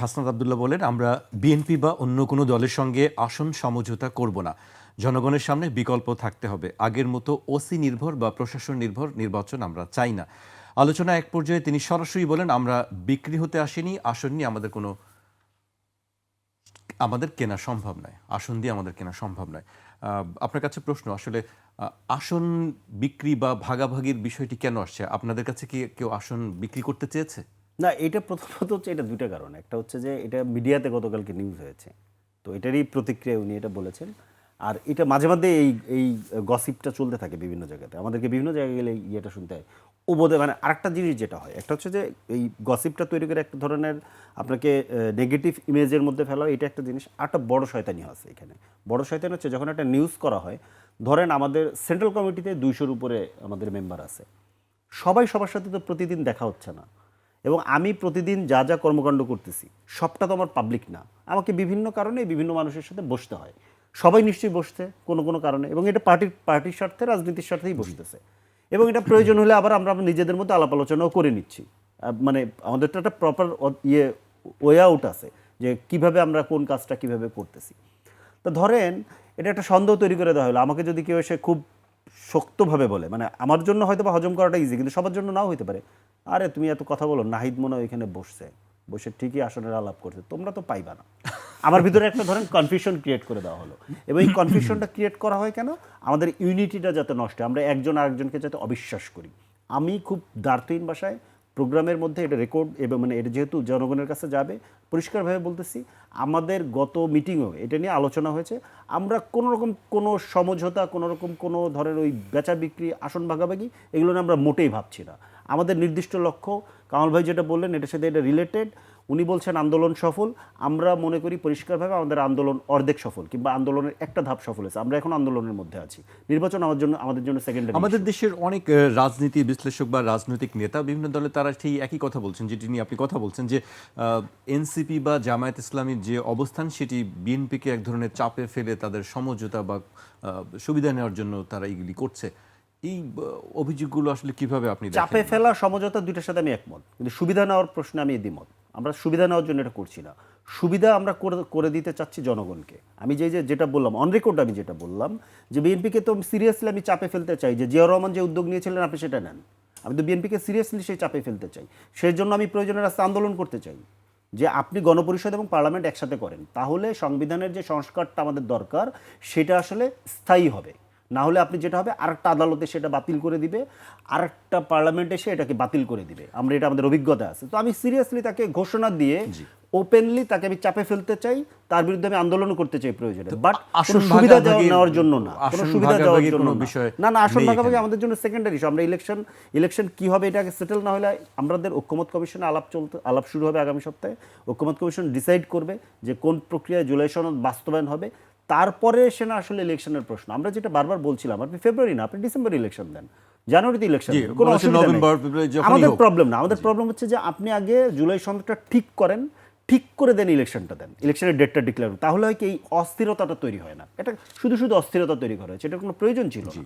হাসনাত আবদুল্লাহ বলেন, আমরা বিএনপি বা অন্য কোনো দলের সঙ্গে আসন সমঝোতা করব না। জনগণের সামনে বিকল্প থাকতে হবে। আগের মতো ওসি নির্ভর বা প্রশাসন নির্ভর নির্বাচন আমরা চাই না। আলোচনা এক পর্যায়ে তিনি সরাসরি বলেন, আমরা বিক্রি হতে আসিনি, আসন নিয়ে আমাদের কোনো আমাদের কেনা সম্ভব নয়। আসন দিয়ে আমাদের কেনা সম্ভব নয়। আপনার কাছে প্রশ্ন, আসলে আসন বিক্রি বা ভাগাভাগির বিষয়টি কেন আসছে? আপনাদের কাছে কি কেউ আসন বিক্রি করতে চেয়েছে? না, এটা প্রথমত হচ্ছে এটা দুইটা কারণ। একটা হচ্ছে যে এটা মিডিয়াতে গতকালকে নিউজ হয়েছে। তো এটারই প্রতিক্রিয়া উনি এটা বলেছেন। আর এটা মাঝে মাঝে এই এই গসিপটা চলতে থাকে বিভিন্ন জায়গাতে। আমাদেরকে বিভিন্ন জায়গায় গেলে ইয়েটা শুনতে হয়। ও বোধহয় মানে আরেকটা জিনিস যেটা হয়, একটা হচ্ছে যে এই গসিপটা তৈরি করে একটা ধরনের আপনাকে নেগেটিভ ইমেজের মধ্যে ফেলা এটা একটা জিনিস। একটা বড় শয়তানি আছে এখানে। বড় শয়তানি হচ্ছে যখন একটা নিউজ করা হয়, ধরেন আমাদের সেন্ট্রাল কমিটিতে দুইশোর উপরে আমাদের মেম্বার আছে। সবাই সবার সাথে তো প্রতিদিন দেখা হচ্ছে না। এবং আমি প্রতিদিন যা যা কর্মকাণ্ড করতেছি, সবটা তো আমার পাবলিক না। আমাকে বিভিন্ন কারণে বিভিন্ন মানুষের সাথে বসতে হয়। সবাই নিশ্চয়ই বসছে কোনো কোনো কারণে এবং এটা পার্টির পার্টির স্বার্থে, রাজনীতির স্বার্থেই বসতেছে। এবং এটা প্রয়োজন হলে আবার আমরা নিজেদের মধ্যে আলাপ আলোচনাও করে নিচ্ছি। মানে আমাদের তো একটা প্রপার ইয়ে ওয়ে আউট আছে যে কীভাবে আমরা কোন কাজটা কীভাবে করতেছি। তো ধরেন, এটা একটা সন্দেহ তৈরি করে দেওয়া হলো। আমাকে যদি কেউ এসে খুব শক্তভাবে বলে। মানে আমার জন্য হয়তো বা হজম করাটা ইজি কিন্তু সবার জন্য নাও হইতে পারে। আরে, তুমি এত কথা বলো, নাহিদ মনে হয় এখানে বসছে। বসে ঠিকই আসনের আলাপ করছে। তোমরা তো পাইবা না। আমার ভিতরে একটা ধরেন কনফিউশন ক্রিয়েট করে দেওয়া হলো। এবং এই কনফিউশনটা ক্রিয়েট করা হয় কেন? আমাদের ইউনিটিটা যাতে নষ্ট আমরা একজন আরেকজনকে যাতে অবিশ্বাস করি। আমি খুব দার্থহীন ভাষায় প্রোগ্রামের মধ্যে এটা রেকর্ড এবং মানে এটা যেহেতু জনগণের কাছে যাবে, পরিষ্কারভাবে বলতেছি, আমাদের গত মিটিংও এটা নিয়ে আলোচনা হয়েছে। আমরা কোনো রকম কোনো সমঝোতা, কোনো রকম কোনো ধরনের ওই বেচা বিক্রি, আসন ভাগাভাগি, এগুলো নিয়ে আমরা মোটেই ভাবছি না। আমাদের নির্দিষ্ট লক্ষ্য, কামাল ভাই যেটা বললেন, এটার সাথে এটা রিলেটেড উনি বলছেন আন্দোলন সফল। আমরা মনে করি পরিষ্কারভাবে আমাদের আন্দোলন অর্ধেক সফল কিংবা আন্দোলনের একটা ধাপ সফল হয়েছে। আমরা এখন আন্দোলনের মধ্যে আছি। নির্বাচন আমার জন্য আমাদের জন্য সেকেন্ডারি আমাদের দেশের অনেক রাজনীতি বিশ্লেষক বা রাজনৈতিক নেতা বিভিন্ন দলে তারা সেই একই কথা বলছেন যেটি নিয়ে আপনি কথা বলছেন যে এনসিপি বা জামায়াত ইসলামীর যে অবস্থান সেটি বিএনপিকে এক ধরনের চাপে ফেলে তাদের সমঝোতা বা সুবিধা নেওয়ার জন্য তারা এইগুলি করছে। এই অভিযোগগুলো আসলে কীভাবে আপনি চাপে ফেলা সমঝোতা দুইটার সাথে আমি একমত। কিন্তু সুবিধা নেওয়ার প্রশ্নে আমি দ্বিমত। আমরা সুবিধা নেওয়ার জন্য এটা করছি না। সুবিধা আমরা করে- দিতে চাচ্ছি জনগণকে। আমি যে, যেটা বললাম অন রেকর্ড আমি যেটা বললাম, যে বিএনপিকে তো সিরিয়াসলি আমি চাপে ফেলতে চাই, যে জিয়া রহমান যে উদ্যোগ নিয়েছিলেন, আপনি সেটা নেন। আমি তো বিএনপিকে সিরিয়াসলি সেই চাপে ফেলতে চাই। সেই জন্য আমি প্রয়োজনের রাস্তা আন্দোলন করতে চাই, যে আপনি গণপরিষদ এবং পার্লামেন্ট একসাথে করেন। তাহলে সংবিধানের যে সংস্কারটা আমাদের দরকার, সেটা আসলে স্থায়ী হবে। না হলে আপনি যেটা হবে আরেকটা আদালতে সেটা বাতিল করে দিবে আরেকটা পার্লামেন্ট এসে এটাকে বাতিল করে দিবে। আমরা এটা আমাদের অভিজ্ঞতা আছে। তো আমি সিরিয়াসলি তাকে ঘোষণা দিয়ে ওপেনলি তাকে আমি চাপে ফেলতে চাই তার বিরুদ্ধে আমি আন্দোলন করতে চাই প্রয়োজনে। বাট সুবিধা নেওয়ার জন্য না। কোনো সুবিধা দেওয়ার জন্য বিষয় না না নেই ভাগাভাগি আমাদের জন্য সেকেন্ডারি ইস্যু আমরা ইলেকশন ইলেকশন কি হবে এটাকে সেটেল না হলে আমাদের ঐক্যমত কমিশনে আলাপ চলতে আলাপ শুরু হবে আগামী সপ্তাহে। ঐক্যমত কমিশন ডিসাইড করবে যে কোন প্রক্রিয়ায় জুলাই সনদ বাস্তবায়ন হবে। তারপরে সে না আসলে ইলেকশনের প্রশ্ন। আমরা যেটা বারবার বলছিলাম আপনি ফেব্রুয়ারি না আপনি ডিসেম্বর ইলেকশন দেন। জানুয়ারিতে ইলেকশন কোনো আমাদের প্রবলেম না আমাদের প্রবলেম হচ্ছে যে আপনি আগে জুলাই সন্ধ্যাটা ঠিক করেন ঠিক করে দেন ইলেকশনটা দেন। ইলেকশনের ডেটটা ডিক্লেয়ার তাহলে হয় কি এই অস্থিরতাটা তৈরি হয় না। এটা শুধু শুধু অস্থিরতা তৈরি করা হয়েছে এটা কোনো প্রয়োজন ছিল না।